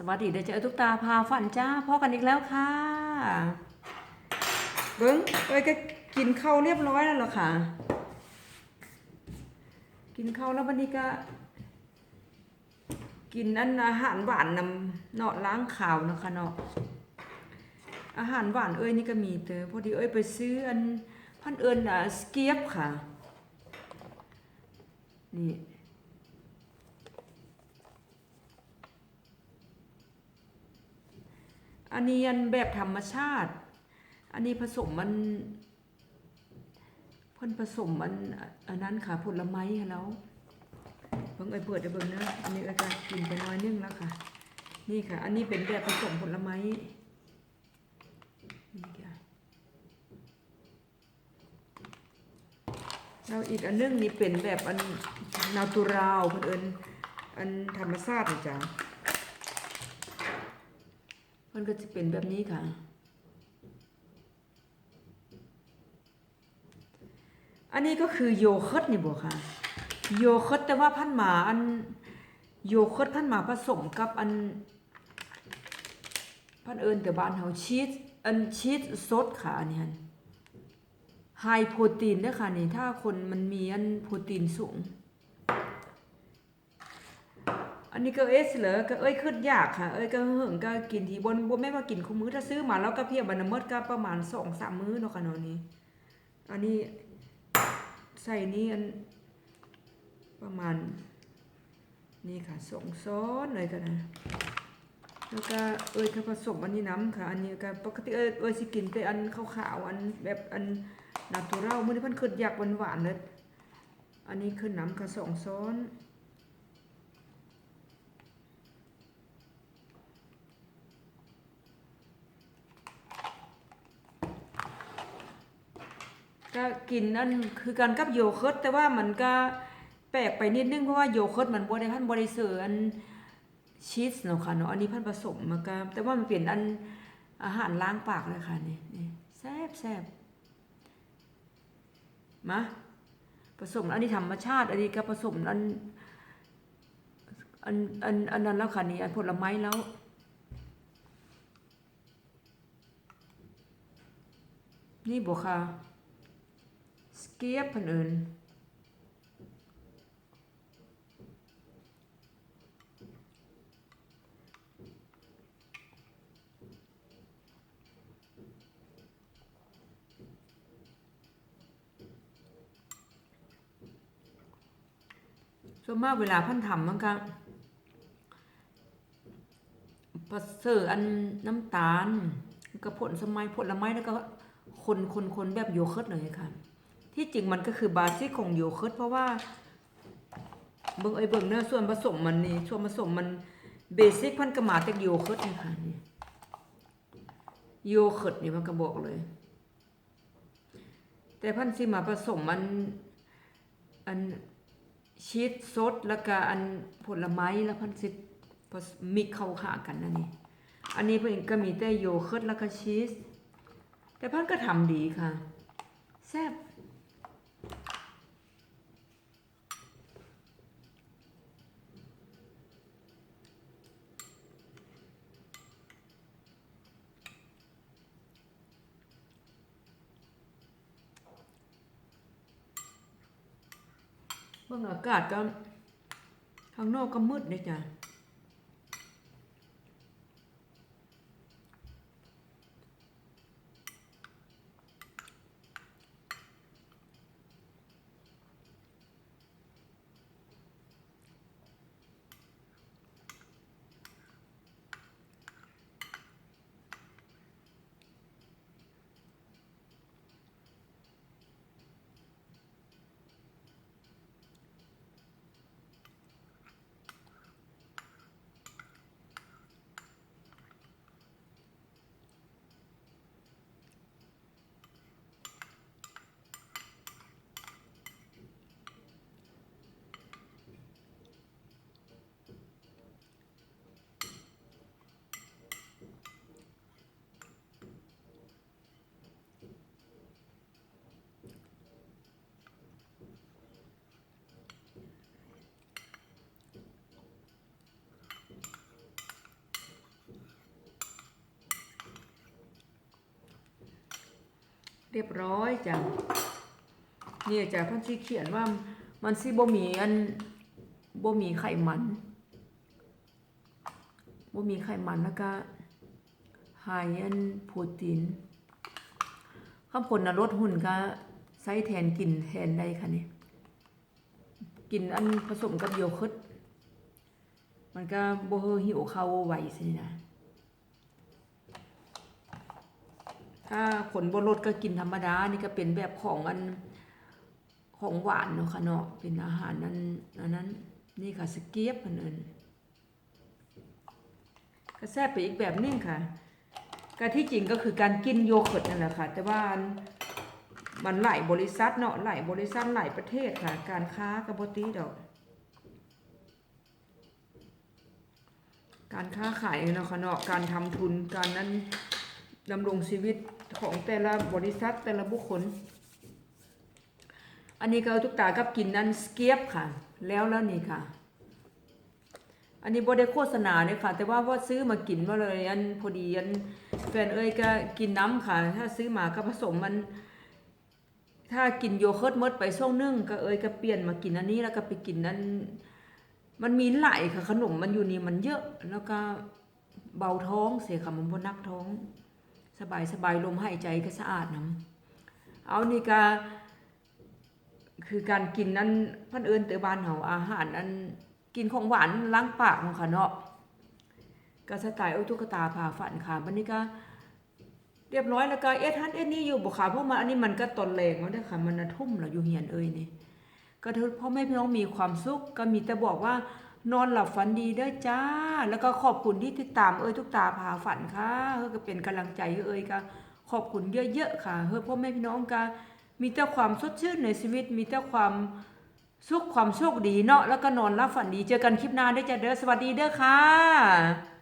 สวัสดีเดี๋ยวเจอทุกตาพาฝันจ้าพ่อกันอีกแล้วค่ะเบิ้งเอ้ยก็กินข้าวเรียบร้อยแล้วหรอค่ะกินข้าวแล้ววันนี้ก็ กินอันอาหารหวานนำเนาะล้างข่าวนะคะเนาะอาหารหวานเอ้ยนี่ก็มีเตอพอดีเอ้ยไปซื้ออันพันเอิญอะสเกียบค่ะนี่ อันนี้อันแบบธรรมชาติ อันนี้ผสมมันเพิ่นผสมมันอันนั้นค่ะผลไม้ค่ะแล้วเพิ่งไอเปิดได้เบิ่งนะอันนี้ก็จะกินไปน้อยนึงแล้วค่ะ นี่ค่ะ อันนี้เป็นแบบผสมผลไม้นี่ค่ะแล้วอีกอันนึงนี่เป็นแบบอันนาตูราลเพิ่นเอิ้นอันธรรมชาติจ้ะ มันก็จะเป็นแบบนี้ค่ะ อันนี้ก็คือโยเคิร์ตนี่บอกค่ะ โยเคิร์ตแต่ว่าพันหมาอันโยเคิร์ตพันหมาผสมกับอัน พันเอิญแต่บ้านเฮาชีสอันชีสสดค่ะอันนี้ไฮโปรตีนด้อค่ะนี่ถ้าคนมันมีอันโปรตีนสูง อันนี้ก็เอสเหรอก็เอ้ยขึ้นยากค่ะ เอ้ยก็เหิงก็กินทีบนบนไม่ว่ากินคู่มื้อถ้าซื้อมาแล้วก็เพียบบันมดก็ประมาณสองสามมื้อเนาะค่ะเนาะนี่อันนี้ใส่นี่อันประมาณนี่ค่ะสองซ้อนเลยกันนะแล้วก็เอ้ยก็ผสมอันนี้น้ำค่ะ อันนี้ก็ปกติเอ้ยเอ้ยสิกินแต่อันขาวๆอันแบบอันนาตูเรามื้อนี้พิ่นขึ้นอยากหวานๆเลยอันนี้ขึ้นน้ำค่ะสองซ้อน ก็กินนั่นคือกันกับโยเคิร์ตแต่ว่ามันก็แปลกไปนิดนึงเพราะว่าโยเคิร์ตมันบ่ได้พันบ่ได้เสืออันชีสเนาะค่ะเนาะอันนี้พันผสมมาก็แต่ว่ามันเปลี่ยนอันอาหารล้างปากเลยค่ะนี่นี่แซ่บแซ่บมาผสมอันนี้ธรรมชาติ อันนี้ก็ผสมอันอันอันอันนั้นแล้วค่ะนี่อันผลไม้แล้วนี่บอกค่ะ เกียบพันเอินส่วนมากเวลาพันทำมันก็ผสมอันน้ำตาลแล้วก็ผลสมัยผลไม้แล้วก็คนคนคนแบบโยเคิร์ตเลยค่ะ ที่จริงมันก็คือบาซิกของโยเคิร์ตเพราะว่าเบิ่งไอ้เบิ่งเนื้อส่วนผสมมันนี่ส่วนผสมมันเบสิกพันกระมาจากโยเคิร์ตนี่ค่ะนี่โยเคิร์ตนี่มันก็บอกเลย แต่พันสิมาผสมมันอันชีสสดแล้วก็อันผลไม้แล้วพันสิมิกเข้าหากันนั่นนี่อันนี้เพิ่นก็มีแต่โยเคิร์ตแล้วก็ชีสแต่พันก็ทำดีค่ะแซ่บ เมื่ออากาศก็ข้างนอกก็มืดเลยจ้ะ เรียบร้อยจ้ะเนี่ยจ้ะเพันสิเขียนว่ามันสิบ่มีอันบ่มีไขมันบ่มีไขมันแล้วก็หายอันโปรตีนข้างผลนะลดหุ่นก็ใช้แทนกินแทนได้ค่ะนี่กินอันผสมกับโยเกิร์ตมันก็บ่เฮอหิวข้าวไหวสินะ ถ้าขนบนรถก็กินธรรมดา นี่ก็เป็นแบบของอันของหวานเนาะค่ะเนาะ เป็นอาหารนั้นอันนั้น นี่ค่ะสเกียบอันนั้นก็แซ่บไปอีกแบบนึงค่ะก็ที่จริงก็คือการกินโยเกิร์ตนั่นแหละค่ะ แต่ว่ามันหลายบริษัทเนาะหลายบริษัทหลายประเทศค่ะ การค้ากับบตีดอก การค้าขายเนาะค่ะเนาะการทำทุนการนั้นดำรงชีวิต ของแต่ละบริษัทแต่ละบุคคล อันนี้ก็ทุกตากับกินนั้นสเกียบค่ะ แล้วแล้วนี่ค่ะ อันนี้บ่ได้โฆษณาเนี่ยค่ะ แต่ว่าว่าซื้อมากินมาเลยอันพอดีอันแฟนเอ้ยก็กินน้ำค่ะ ถ้าซื้อมาก็ผสมมัน ถ้ากินโยเกิร์ตมดไปช่วงนึงก็เอ้ยก็เปลี่ยนมากินอันนี้แล้วก็ไปกินนั้นมันมีหลายค่ะขนมมันอยู่นี่มันเยอะ แล้วก็เบาท้องเสียค่ะมันบ่นักท้อง สบายสบายลมหายใจก็สะอาดนะเอานี่ก็คือการกินนั้นพันเอิญเตอบ้านเฮาอาหารอันกินของหวานล้างปากของค่ะเนาะก็สไตล์เอาตุ๊กตาผ่าฝันค่ะบัดนี้ก็เรียบร้อยแล้วก็เอ็ดฮันเอ็นี่อยู่บ่ค่ะเพราะมันอันนี้มันก็ตนแรงแล้วเด้ค่ะมันน่ะทุ่มแล้วอยู่เฮียนเอ้ยนี่ก็พ่อแม่พี่น้องมีความสุขก็มีแต่บอกว่า นอนหลับฝันดีเด้อจ้า แล้วก็ขอบคุณที่ติดตามเอ้ยทุกตาพาฝันค่ะเฮ้ก็เป็นกำลังใจเอ้ยก็ขอบคุณเยอะๆค่ะเฮ้ยพ่อแม่พี่น้องก็มีแต่ความสดชื่นในชีวิต มีแต่ความสุขความโชคดีเนาะแล้วก็นอนหลับฝันดีเจอกันคลิปหน้าได้อจ้าเด้อสวัสดีเด้อค่ะ